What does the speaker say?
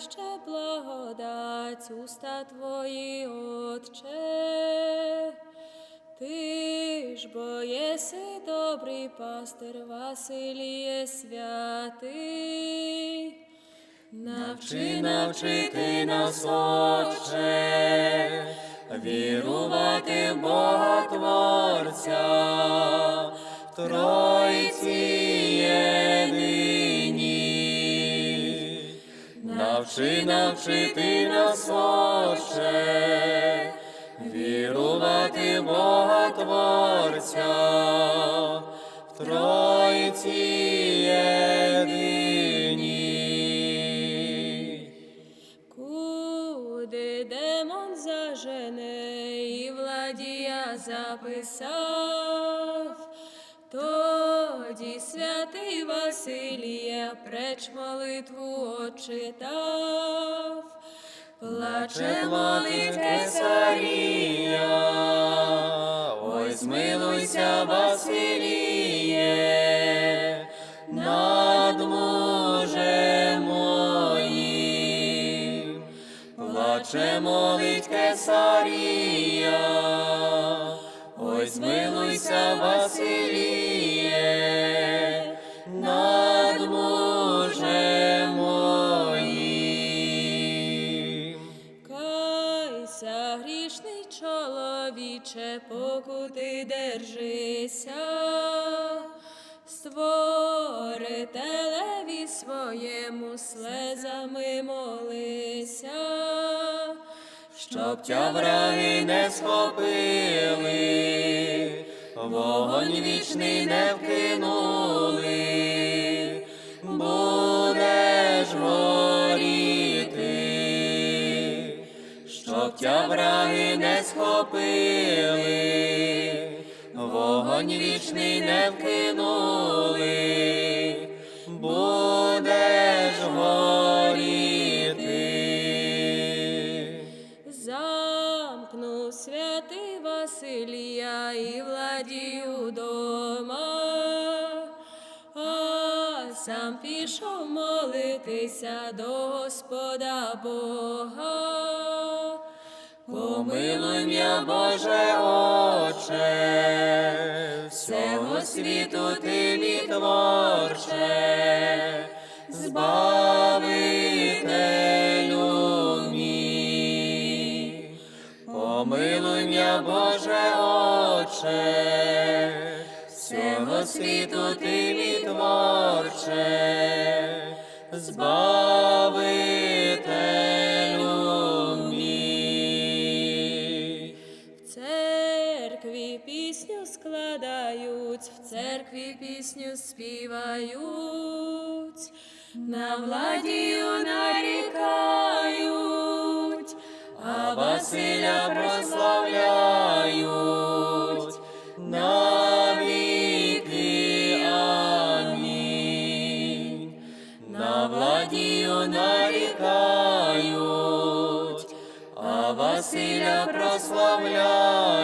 ще благодать уста Твої, Отче. Ти ж бо єси добрий пастир Василіє святий. Навчи навчити нас, Отче, вірувати в Бога Творця, Тройці Навчи навчити нас, Отче, вірувати Бога Творця, в Тройці єдині. Куди демон зажене і владія записав, тоді святий Василія преч молитву очитав, плаче молитве Кесарія, ой, змилуйся, Василіє, над мужем моїм, плаче молить Кесарія, ой, змилуйся, Василіє, грішний чоловіче, покути держися, створителеві своєму слезами молися, щоб тя враги не схопили, вогонь вічний не вкинули, щоб враги не схопили, вогонь вічний не вкинули, будеш горіти. Замкнув святий Василія і владію дома, а сам пішов молитися до Господа Бога. Помилуй м'я, Боже Отче, всього світу ти мій творче, збавителю мій. Помилуй м'я, Боже Отче, всього світу ти мій творче, збавителю пісню складають, в церкві пісню співають, на владію нарікають, а Василя прославляють навіки. Амінь. На владію нарікають, Василя прославляють.